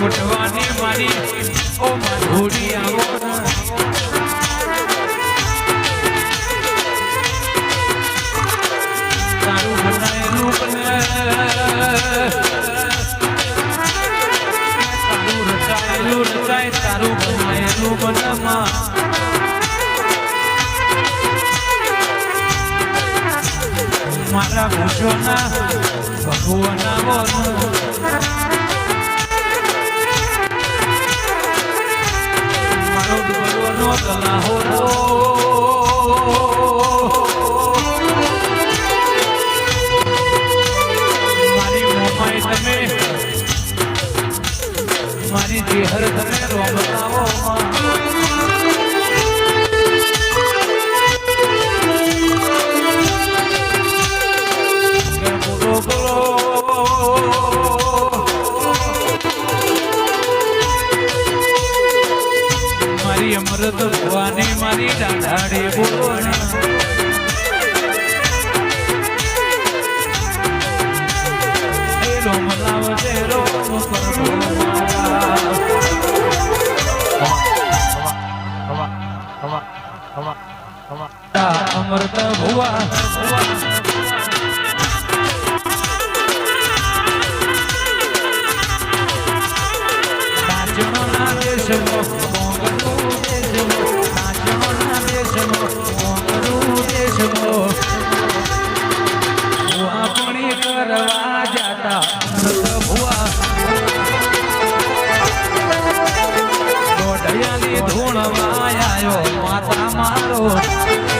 વટવાની મારી ઓ માધુરી આવો. તારું બનાયેલું બને તારું રચાયેલું બનમાં ભગવાના વન ahora બોલવાની એ રોમ લાવજે રોમ કરવો અમૃત ભુવા ધૂણમાં આયો માતા મારો.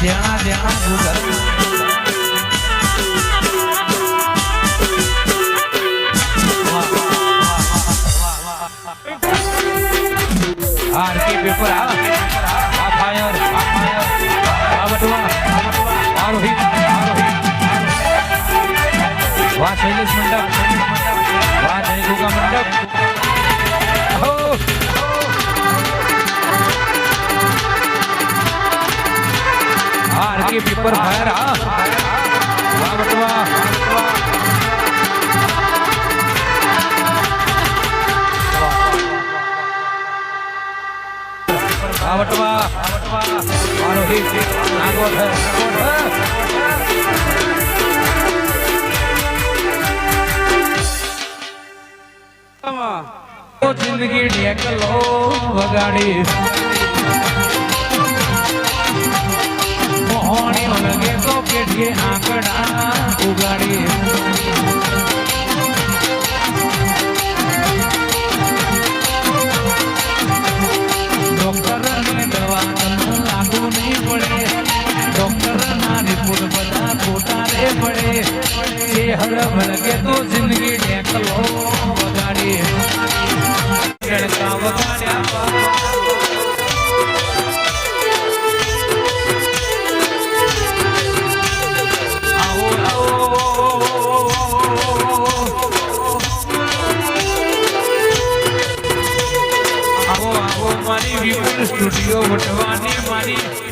ध्यान ध्यान गुजर आरके पेपर आ फायर फायर आवटवा आरोही आरोही वाह शैलेश मंडप वाह जयगू का मंडप हो ये पेपर फायर हा। वाह बटवा आवटवा मानो ज़िंदगी ढेकलो भगाड़ी હર વળગે તો જિંદગી ઢેકલો વગાડી. ગણકા વગાડ્યા મારી વિપુલ સ્ટુડિયો વટવાની મારી